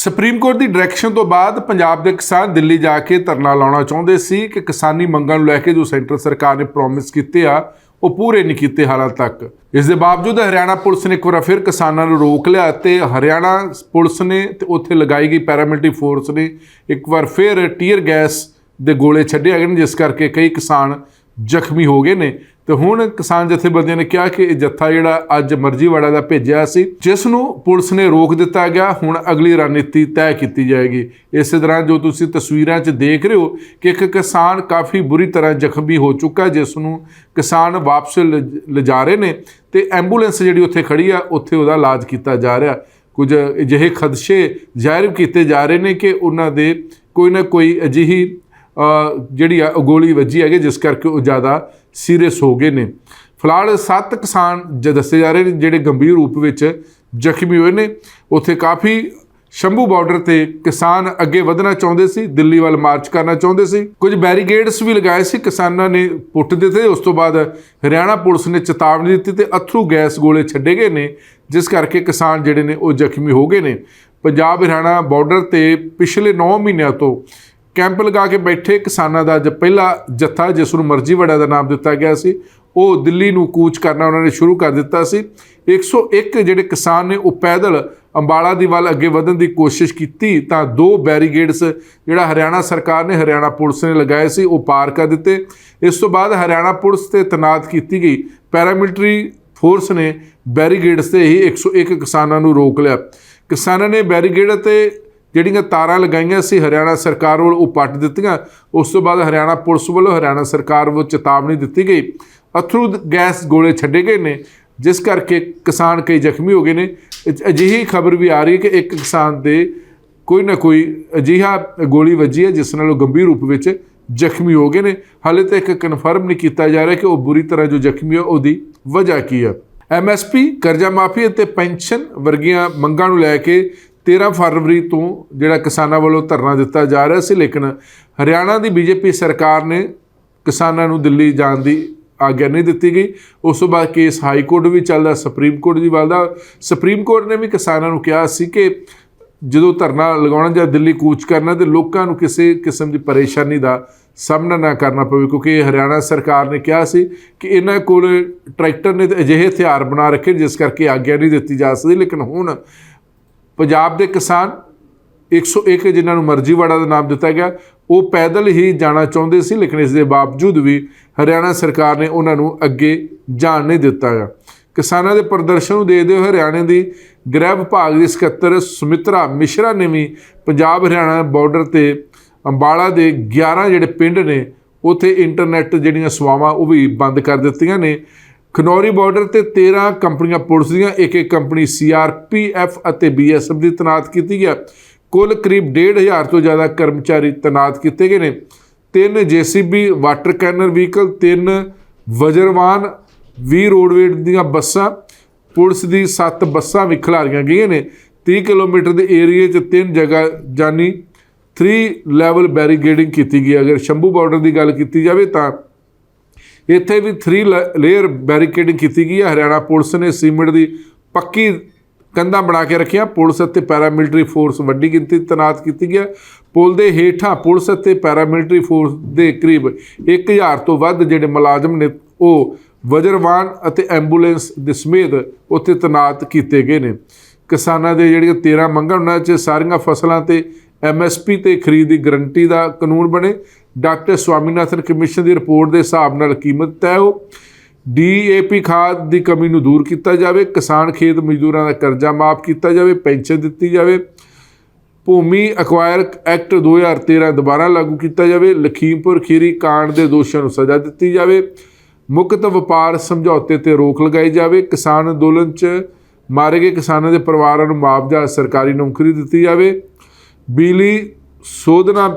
Supreme court ਦੀ direction ਤੋਂ ਬਾਅਦ ਪੰਜਾਬ ਦੇ ਕਿਸਾਨ ਦਿੱਲੀ ਜਾ ਕੇ ਧਰਨਾ ਲਾਉਣਾ ਚਾਹੁੰਦੇ ਸੀ ਕਿ ਕਿਸਾਨੀ ਮੰਗਾਂ ਨੂੰ ਲੈ ਕੇ ਜੋ ਸੈਂਟਰ ਸਰਕਾਰ ਨੇ ਪ੍ਰੋਮਿਸ ਕੀਤੇ ਆ, ਉਹ ਪੂਰੇ ਨਹੀਂ ਕੀਤੇ ਹਾਲਾਂ ਤੱਕ। ਇਸ ਦੇ ਬਾਵਜੂਦ ਹਰਿਆਣਾ ਪੁਲਿਸ ਨੇ ਇੱਕ ਵਾਰ ਫਿਰ ਕਿਸਾਨਾਂ ਨੂੰ ਰੋਕ ਲਿਆ ਤੇ ਹਰਿਆਣਾ ਪੁਲਿਸ ਨੇ ਤੇ ਉੱਥੇ ਲਗਾਈ ਗਈ ਪੈਰਾਮਿਲਟਰੀ ਫੋਰਸ ਨੇ ਇੱਕ ਵਾਰ ਫਿਰ ਟੀਅਰ ਗੈਸ ਦੇ ਗੋਲੇ ਛੱਡੇ ਗਏ ਨੇ, ਜਿਸ ਕਰਕੇ ਕਈ ਕਿਸਾਨ ਜ਼ਖਮੀ ਹੋ ਗਏ ਨੇ। ਤੇ ਹੁਣ ਕਿਸਾਨ ਜਥੇਬੰਦੀਆਂ ਨੇ ਕਿਹਾ ਕਿ ਇਹ ਜੱਥਾ ਜਿਹੜਾ ਅੱਜ ਮਰਜ਼ੀਵਾੜਾ ਦਾ ਭੇਜਿਆ ਸੀ, ਜਿਸ ਨੂੰ ਪੁਲਿਸ ਨੇ ਰੋਕ ਦਿੱਤਾ ਗਿਆ, ਹੁਣ ਅਗਲੀ ਰਣਨੀਤੀ ਤੈਅ ਕੀਤੀ ਜਾਏਗੀ। ਇਸੇ ਤਰ੍ਹਾਂ ਜੋ ਤੁਸੀਂ ਤਸਵੀਰਾਂ 'ਚ ਦੇਖ ਰਹੇ ਹੋ ਕਿ ਇੱਕ ਕਿਸਾਨ ਕਾਫੀ ਬੁਰੀ ਤਰ੍ਹਾਂ ਜ਼ਖਮੀ ਹੋ ਚੁੱਕਾ ਜਿਸ ਨੂੰ ਕਿਸਾਨ ਵਾਪਸ ਲ- ਲਿਜਾ ਰਹੇ ਨੇ ਤੇ ਐਂਬੂਲੈਂਸ ਜਿਹੜੀ ਉੱਥੇ ਖੜੀ ਆ, ਉੱਥੇ ਉਹਦਾ ਇਲਾਜ ਕੀਤਾ ਜਾ ਰਿਹਾ। ਕੁਝ ਅਜਿਹੇ ਖਦਸ਼ੇ ਜ਼ਾਹਿਰ ਕੀਤੇ ਜਾ ਰਹੇ ਨੇ ਕਿ ਉਹਨਾਂ ਦੇ ਕੋਈ ਨਾ ਕੋਈ ਅਜਿਹੀ ਜਿਹੜੀ ਆ, ਉਹ ਗੋਲੀ ਵੱਜੀ ਹੈਗੀ, ਜਿਸ ਕਰਕੇ ਉਹ ਜ਼ਿਆਦਾ ਸੀਰੀਅਸ ਹੋ ਗਏ ਨੇ। ਫਿਲਹਾਲ ਸੱਤ ਕਿਸਾਨ ਜ, ਦੱਸੇ ਜਾ ਰਹੇ ਨੇ, ਜਿਹੜੇ ਗੰਭੀਰ ਰੂਪ ਵਿੱਚ ਜ਼ਖਮੀ ਹੋਏ ਨੇ। ਉੱਥੇ ਕਾਫੀ ਸ਼ੰਭੂ ਬਾਰਡਰ ਤੇ ਕਿਸਾਨ ਅੱਗੇ ਵਧਣਾ ਚਾਹੁੰਦੇ ਸੀ, ਦਿੱਲੀ ਵੱਲ ਮਾਰਚ ਕਰਨਾ ਚਾਹੁੰਦੇ ਸੀ। ਕੁਝ ਬੈਰੀਗੇਡਸ ਵੀ ਲਗਾਏ ਸੀ ਕਿਸਾਨਾਂ ਨੇ ਪੁੱਟ ਦਿੱਤੇ ਉਸ ਤੋਂ ਬਾਅਦ ਹਰਿਆਣਾ ਪੁਲਿਸ ਨੇ ਚੇਤਾਵਨੀ ਦਿੱਤੀ ਤੇ ਅਥਰੂ ਗੈਸ ਗੋਲੇ ਛੱਡੇ ਗਏ ਨੇ, ਜਿਸ ਕਰਕੇ ਕਿਸਾਨ ਜਿਹੜੇ ਨੇ ਉਹ ਜ਼ਖਮੀ ਹੋ ਗਏ ਨੇ। ਪੰਜਾਬ ਹਰਿਆਣਾ ਬਾਰਡਰ ਤੇ ਪਿਛਲੇ 9 ਮਹੀਨਿਆਂ ਤੋਂ ਕੈਂਪ ਲਗਾ ਕੇ ਬੈਠੇ ਕਿਸਾਨਾਂ ਦਾ ਅੱਜ ਪਹਿਲਾ ਜੱਥਾ, ਜਿਸ ਨੂੰ ਮਰਜ਼ੀ ਵੜਾ ਦਾ ਨਾਮ ਦਿੱਤਾ ਗਿਆ ਸੀ। ਉਹ ਦਿੱਲੀ ਨੂੰ ਕੂਚ ਕਰਨਾ ਉਹਨਾਂ ਨੇ ਸ਼ੁਰੂ ਕਰ ਦਿੱਤਾ ਸੀ। 101 ਜਿਹੜੇ ਕਿਸਾਨ ਨੇ, ਉਹ ਪੈਦਲ ਅੰਬਾਲਾ ਦੀ ਵੱਲ ਅੱਗੇ ਵਧਣ ਦੀ ਕੋਸ਼ਿਸ਼ ਕੀਤੀ, ਤਾਂ ਦੋ ਬੈਰੀਗੇਡਸ ਜਿਹੜਾ ਹਰਿਆਣਾ ਸਰਕਾਰ ਨੇ, ਹਰਿਆਣਾ ਪੁਲਿਸ ਨੇ ਲਗਾਏ ਸੀ, ਉਹ ਪਾਰ ਕਰ ਦਿੱਤੇ। ਇਸ ਤੋਂ ਬਾਅਦ ਹਰਿਆਣਾ ਪੁਲਿਸ ਤੇ ਤਨਾਤ ਕੀਤੀ ਗਈ। ਪੈਰਾਮਿਲਟਰੀ ਫੋਰਸ ਨੇ ਬੈਰੀਗੇਡਸ ਤੇ ਹੀ 101 ਕਿਸਾਨਾਂ ਨੂੰ ਰੋਕ ਲਿਆ। ਕਿਸਾਨਾਂ ਨੇ ਬੈਰੀਗੇਡ ਤੇ ਜਿਹੜੀਆਂ ਤਾਰਾਂ ਲਗਾਈਆਂ ਸੀ ਹਰਿਆਣਾ ਸਰਕਾਰ ਵੱਲੋਂ, ਉਹ ਪੱਟ ਦਿੱਤੀਆਂ। ਉਸ ਤੋਂ ਬਾਅਦ ਹਰਿਆਣਾ ਪੁਲਿਸ ਵੱਲੋਂ ਹਰਿਆਣਾ ਸਰਕਾਰ ਵੱਲੋਂ ਚੇਤਾਵਨੀ ਦਿੱਤੀ ਗਈ। ਅਥਰੂ ਗੈਸ ਗੋਲੇ ਛੱਡੇ ਗਏ ਨੇ, ਜਿਸ ਕਰਕੇ ਕਿਸਾਨ ਕਈ ਜ਼ਖਮੀ ਹੋ ਗਏ ਨੇ। ਅਜ- ਅਜਿਹੀ ਖਬਰ ਵੀ ਆ ਰਹੀ ਹੈ ਕਿ ਇੱਕ ਕਿਸਾਨ ਦੇ ਕੋਈ ਨਾ ਕੋਈ ਅਜਿਹਾ ਗੋਲੀ ਵੱਜੀ ਹੈ, ਜਿਸ ਨਾਲ ਉਹ ਗੰਭੀਰ ਰੂਪ ਵਿੱਚ ਜ਼ਖਮੀ ਹੋ ਗਏ ਨੇ। ਹਾਲੇ ਤੱਕ ਕਨਫਰਮ ਨਹੀਂ ਕੀਤਾ ਜਾ ਰਿਹਾ ਕਿ ਉਹ ਬੁਰੀ ਤਰ੍ਹਾਂ ਜੋ ਜ਼ਖਮੀ ਹੈ, ਉਹਦੀ ਵਜ੍ਹਾ ਕੀ ਹੈ। ਐਮਐਸਪੀ ਕਰਜ਼ਾ ਮਾਫੀ ਅਤੇ ਪੈਨਸ਼ਨ ਵਰਗੀਆਂ ਮੰਗਾਂ ਨੂੰ ਲੈ ਕੇ 13 ਫਰਵਰੀ ਤੋਂ ਜਿਹੜਾ ਕਿਸਾਨਾਂ ਵੱਲੋਂ ਧਰਨਾ ਦਿੱਤਾ ਜਾ ਰਿਹਾ ਸੀ, ਲੇਕਿਨ ਹਰਿਆਣਾ ਦੀ ਬੀਜੇਪੀ ਸਰਕਾਰ ਨੇ ਕਿਸਾਨਾਂ ਨੂੰ ਦਿੱਲੀ ਜਾਣ ਦੀ ਆਗਿਆ ਨਹੀਂ ਦਿੱਤੀ ਗਈ। ਉਸ ਤੋਂ ਬਾਅਦ ਕੇਸ ਹਾਈ ਕੋਰਟ ਵੀ ਚੱਲਦਾ, ਸੁਪਰੀਮ ਕੋਰਟ ਦੀ ਵੱਲਦਾ। ਸੁਪਰੀਮ ਕੋਰਟ ਨੇ ਵੀ ਕਿਸਾਨਾਂ ਨੂੰ ਕਿਹਾ ਸੀ ਕਿ ਜਦੋਂ ਧਰਨਾ ਲਗਾਉਣਾ ਜਾਂ ਦਿੱਲੀ ਕੂਚ ਕਰਨਾ ਤੇ ਲੋਕਾਂ ਨੂੰ ਕਿਸੇ ਕਿਸਮ ਦੀ ਪਰੇਸ਼ਾਨੀ ਦਾ ਸਾਹਮਣਾ ਨਾ ਕਰਨਾ ਪਵੇ, ਕਿਉਂਕਿ ਹਰਿਆਣਾ ਸਰਕਾਰ ਨੇ ਕਿਹਾ ਸੀ ਕਿ ਇਹਨਾਂ ਕੋਲ ਟਰੈਕਟਰ ਨੇ ਤੇ ਅਜਿਹੇ ਹਥਿਆਰ ਬਣਾ ਰੱਖੇ ਜਿਸ ਕਰਕੇ ਆਗਿਆ ਨਹੀਂ ਦਿੱਤੀ ਜਾ ਸਕਦੀ। ਲੇਕਿਨ ਹੁਣ ਪੰਜਾਬ ਦੇ ਕਿਸਾਨ 101 ਜਿਨ੍ਹਾਂ ਨੂੰ ਮਰਜ਼ੀਵਾੜਾ ਦਾ ਨਾਮ ਦਿੱਤਾ ਗਿਆ, ਉਹ ਪੈਦਲ ਹੀ ਜਾਣਾ ਚਾਹੁੰਦੇ ਸੀ, ਲੇਕਿਨ ਇਸ ਦੇ ਬਾਵਜੂਦ ਵੀ ਹਰਿਆਣਾ ਸਰਕਾਰ ਨੇ ਉਹਨਾਂ ਨੂੰ ਅੱਗੇ ਜਾਣ ਨਹੀਂ ਦਿੱਤਾ ਗਿਆ ਕਿਸਾਨਾਂ ਦੇ ਪ੍ਰਦਰਸ਼ਨ ਨੂੰ ਦੇਖਦੇ ਹੋਏ ਹਰਿਆਣੇ ਦੀ ਗ੍ਰਹਿ ਵਿਭਾਗ ਦੀ ਸਕੱਤਰ ਸੁਮਿਤਰਾ ਮਿਸ਼ਰਾ ਨੇ ਵੀ ਪੰਜਾਬ ਹਰਿਆਣਾ ਬਾਰਡਰ ਤੇ ਅੰਬਾਲਾ ਦੇ 11 ਜਿਹੜੇ ਪਿੰਡ ਨੇ, ਉਥੇ ਇੰਟਰਨੈਟ ਜਿਹੜੀਆਂ ਸੇਵਾਵਾਂ ਉਹ ਵੀ ਬੰਦ ਕਰ ਦਿੱਤੀਆਂ ਨੇ। ਖਨੌਰੀ ਬਾਰਡਰ ਤੇ 13 ਕੰਪਨੀਆਂ ਪੁਲਿਸ ਦੀਆਂ ਇੱਕ ਇੱਕ ਕੰਪਨੀ ਸੀਆਰਪੀਐਫ ਅਤੇ ਬੀਐਸਐਫ ਦੀ ਤੈਨਾਤ ਕੀਤੀ ਗਿਆ। ਕੁੱਲ ਕਰੀਬ 1.5 ਤੋਂ ਜ਼ਿਆਦਾ ਕਰਮਚਾਰੀ ਤੈਨਾਤ ਕੀਤੇ ਗਏ ਨੇ। ਤਿੰਨ ਜੀਸੀਬੀ ਵਾਟਰ ਕੈਨਰ ਵਹੀਕਲ ਤਿੰਨ ਵਜਰਵਾਨ 20 ਰੋਡਵੇਜ਼ ਦੀਆਂ ਬੱਸਾਂ, ਪੁਲਿਸ ਦੀ 7 ਬੱਸਾਂ ਵੀ ਖਿਲਾਰੀਆਂ ਗਈਆਂ ਨੇ। 30 ਕਿਲੋਮੀਟਰ ਦੇ ਏਰੀਏ 'ਚ ਤਿੰਨ ਜਗ੍ਹਾ ਜਾਨੀ 3 ਲੈਵਲ ਬੈਰੀਗੇਡਿੰਗ ਕੀਤੀ ਗਈ। ਅਗਰ ਸ਼ੰਭੂ ਬਾਰਡਰ ਦੀ ਗੱਲ ਕੀਤੀ ਜਾਵੇ ਤਾਂ ਇੱਥੇ ਵੀ 3 ਲੇਅਰ ਬੈਰੀਕੇਡਿੰਗ ਕੀਤੀ ਗਈ ਹੈ। ਹਰਿਆਣਾ ਪੁਲਿਸ ਨੇ ਸੀਮਿੰਟ ਦੀ ਪੱਕੀ ਕੰਧਾਂ ਬਣਾ ਕੇ ਰੱਖੀਆਂ। ਪੁਲਿਸ ਅਤੇ ਪੈਰਾਮਿਲਟਰੀ ਫੋਰਸ ਵੱਡੀ ਗਿਣਤੀ 'ਚ ਤੈਨਾਤ ਕੀਤੀ ਗਿਆ ਪੁਲ ਦੇ ਹੇਠਾਂ ਪੁਲਿਸ ਅਤੇ ਪੈਰਾਮਿਲਟਰੀ ਫੋਰਸ ਦੇ ਕਰੀਬ 1000 ਤੋਂ ਵੱਧ ਜਿਹੜੇ ਮੁਲਾਜ਼ਮ ਨੇ, ਉਹ ਵਜਰਵਾਨ ਅਤੇ ਐਂਬੂਲੈਂਸ ਦੇ ਸਮੇਤ ਉੱਥੇ ਤੈਨਾਤ ਕੀਤੇ ਗਏ ਨੇ। ਕਿਸਾਨਾਂ ਦੇ ਜਿਹੜੀਆਂ 13 ਮੰਗਾਂ, ਉਹਨਾਂ 'ਚ ਸਾਰੀਆਂ ਫਸਲਾਂ ਤੇ ਐਮਐਸਪੀ ਤੇ ਖਰੀਦ ਦੀ ਗਰੰਟੀ ਦਾ ਕਾਨੂੰਨ ਬਣੇ। ਡਾਕਟਰ ਸਵਾਮੀਨਾਥਨ ਕਮਿਸ਼ਨ ਦੀ ਰਿਪੋਰਟ ਦੇ ਹਿਸਾਬ ਨਾਲ ਕੀਮਤ ਤੈਅ ਹੋ। ਡੀਏਪੀ ਖਾਦ ਦੀ ਕਮੀ ਨੂੰ ਦੂਰ ਕੀਤਾ ਜਾਵੇ। ਕਿਸਾਨ ਖੇਤ ਮਜ਼ਦੂਰਾਂ ਦਾ ਕਰਜ਼ਾ ਮਾਫ ਕੀਤਾ ਜਾਵੇ। ਪੈਨਸ਼ਨ ਦਿੱਤੀ ਜਾਵੇ। ਭੂਮੀ ਅਕਵਾਇਰ ਐਕਟ 2013 ਦੁਬਾਰਾ ਲਾਗੂ ਕੀਤਾ ਜਾਵੇ। ਲਖੀਮਪੁਰ ਖੀਰੀ ਕਾਂਡ ਦੇ ਦੋਸ਼ੀਆਂ ਨੂੰ ਸਜ਼ਾ ਦਿੱਤੀ ਜਾਵੇ। ਮੁਕਤ ਵਪਾਰ ਸਮਝੌਤੇ ਤੇ ਰੋਕ ਲਗਾਈ ਜਾਵੇ। ਕਿਸਾਨ ਅੰਦੋਲਨ 'ਚ ਮਾਰੇ ਗਏ ਕਿਸਾਨਾਂ ਦੇ ਪਰਿਵਾਰਾਂ ਨੂੰ ਮੁਆਵਜ਼ਾ ਸਰਕਾਰੀ ਨੌਕਰੀ ਦਿੱਤੀ ਜਾਵੇ। ਬਿਜਲੀ ਸੋਧਨਾ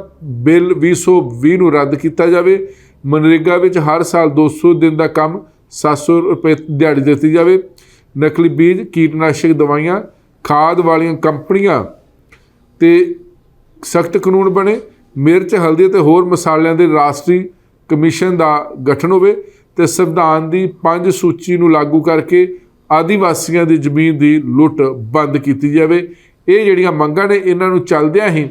ਬਿੱਲ 2020 ਨੂੰ ਰੱਦ ਕੀਤਾ ਜਾਵੇ। ਮਨਰੇਗਾ ਵਿੱਚ ਹਰ ਸਾਲ 200 ਦਿਨ ਦਾ ਕੰਮ 700 ਰੁਪਏ ਦਿਹਾੜੀ ਦਿੱਤੀ ਜਾਵੇ। ਨਕਲੀ ਬੀਜ, ਕੀਟਨਾਸ਼ਕ ਦਵਾਈਆਂ, ਖਾਦ ਵਾਲੀਆਂ ਕੰਪਨੀਆਂ ਤੇ ਸਖਤ ਕਾਨੂੰਨ ਬਣੇ। ਮਿਰਚ, ਹਲਦੀ ਤੇ ਹੋਰ ਮਸਾਲਿਆਂ ਦੇ ਰਾਸ਼ਟਰੀ ਕਮਿਸ਼ਨ ਦਾ ਗਠਨ ਹੋਵੇ ਤੇ ਸੰਵਿਧਾਨ ਦੀ ਪੰਜ ਸੂਚੀ ਨੂੰ ਲਾਗੂ ਕਰਕੇ ਆਦੀਵਾਸੀਆਂ ਦੀ ਜ਼ਮੀਨ ਦੀ ਲੁੱਟ ਬੰਦ ਕੀਤੀ ਜਾਵੇ। ਇਹ ਜਿਹੜੀਆਂ ਮੰਗਾਂ ਨੇ, ਇਹਨਾਂ ਨੂੰ ਚੱਲਦਿਆਂ ਹੀ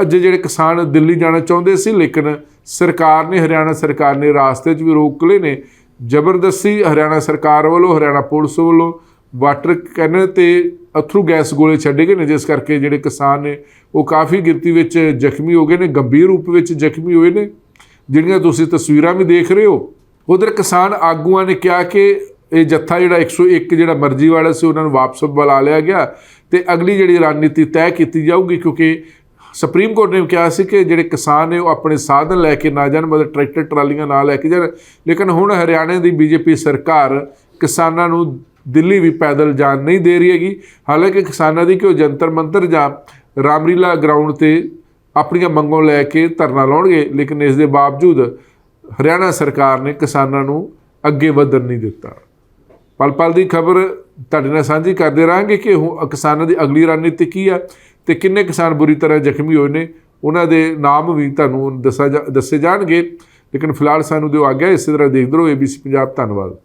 ਅੱਜ ਜਿਹੜੇ ਕਿਸਾਨ ਦਿੱਲੀ ਜਾਣਾ ਚਾਹੁੰਦੇ ਸੀ, ਲੇਕਿਨ ਸਰਕਾਰ ਨੇ, ਹਰਿਆਣਾ ਸਰਕਾਰ ਨੇ ਰਾਸਤੇ 'ਚ ਵੀ ਰੋਕ ਲਏ ਨੇ। ਜ਼ਬਰਦਸਤੀ ਹਰਿਆਣਾ ਸਰਕਾਰ ਵੱਲੋਂ, ਹਰਿਆਣਾ ਪੁਲਿਸ ਵੱਲੋਂ ਵਾਟਰ ਕੈਨਨ ਤੇ ਅਥਰੂ ਗੈਸ ਗੋਲੇ ਛੱਡੇ ਗਏ ਨੇ, ਜਿਸ ਕਰਕੇ ਜਿਹੜੇ ਕਿਸਾਨ ਨੇ, ਉਹ ਕਾਫੀ ਗਿਣਤੀ ਵਿੱਚ ਜ਼ਖਮੀ ਹੋ ਗਏ ਨੇ, ਗੰਭੀਰ ਰੂਪ ਵਿੱਚ ਜ਼ਖਮੀ ਹੋਏ ਨੇ। ਜਿਹੜੀਆਂ ਤੁਸੀਂ ਤਸਵੀਰਾਂ ਵੀ ਦੇਖ ਰਹੇ ਹੋ, ਉਧਰ ਕਿਸਾਨ ਆਗੂਆਂ ਨੇ ਕਿਹਾ ਕਿ ਇਹ ਜੱਥਾ ਜਿਹੜਾ 101 ਜਿਹੜਾ ਮਰਜ਼ੀ ਵਾਲਾ ਸੀ, ਉਹਨਾਂ ਨੂੰ ਵਾਪਸ ਬੁਲਾ ਲਿਆ ਗਿਆ ਤੇ ਅਗਲੀ ਜਿਹੜੀ ਰਣਨੀਤੀ ਤੈਅ ਕੀਤੀ ਜਾਊਗੀ, ਕਿਉਂਕਿ ਸੁਪਰੀਮ ਕੋਰਟ ਨੇ ਕਿਹਾ ਸੀ ਕਿ ਜਿਹੜੇ ਕਿਸਾਨ ਨੇ ਉਹ ਆਪਣੇ ਸਾਧਨ ਲੈ ਕੇ ਨਾ ਜਾਣ, ਮਤਲਬ ਟਰੈਕਟਰ, ਟਰਾਲੀਆਂ ਨਾ ਲੈ ਕੇ ਜਾਣ। ਲੇਕਿਨ ਹੁਣ ਹਰਿਆਣਾ ਦੀ ਬੀਜੇਪੀ ਸਰਕਾਰ ਕਿਸਾਨਾਂ ਨੂੰ ਦਿੱਲੀ ਵੀ ਪੈਦਲ ਜਾਣ ਨਹੀਂ ਦੇ ਰਹੀ ਹੈਗੀ। ਹਾਲਾਂਕਿ ਕਿਸਾਨਾਂ ਦੀ ਕਿ ਉਹ ਜੰਤਰ ਮੰਤਰ ਜਾਂ ਰਾਮਲੀਲਾ ਗਰਾਊਂਡ ਤੇ ਆਪਣੀਆਂ ਮੰਗੋਂ ਲੈ ਕੇ ਧਰਨਾ ਲਾਉਣਗੇ, ਲੇਕਿਨ ਇਸ ਦੇ ਬਾਵਜੂਦ ਹਰਿਆਣਾ ਸਰਕਾਰ ਨੇ ਕਿਸਾਨਾਂ ਨੂੰ ਅੱਗੇ ਵਧਣ ਨਹੀਂ ਦਿੱਤਾ। ਪਲ ਪਲ ਦੀ ਖਬਰ ਤੁਹਾਡੇ ਨਾਲ ਸਾਂਝੀ ਕਰਦੇ ਰਹਾਂਗੇ ਕਿ ਹੁਣ ਕਿਸਾਨਾਂ ਦੀ ਅਗਲੀ ਰਣਨੀਤੀ ਕੀ ਆ ਤੇ ਕਿੰਨੇ ਕਿਸਾਨ ਬੁਰੀ ਤਰ੍ਹਾਂ ਜ਼ਖਮੀ ਹੋਏ ਨੇ, ਉਹਨਾਂ ਦੇ ਨਾਮ ਵੀ ਤੁਹਾਨੂੰ ਦੱਸਿਆ ਜਾ- ਦੱਸੇ ਜਾਣਗੇ। ਲੇਕਿਨ ਫਿਲਹਾਲ ਸਾਨੂੰ ਦਿਓ ਆਗਿਆ, ਇਸੇ ਤਰ੍ਹਾਂ ਦੇਖਦੇ ਰਹੋ ABC ਪੰਜਾਬ, ਧੰਨਵਾਦ।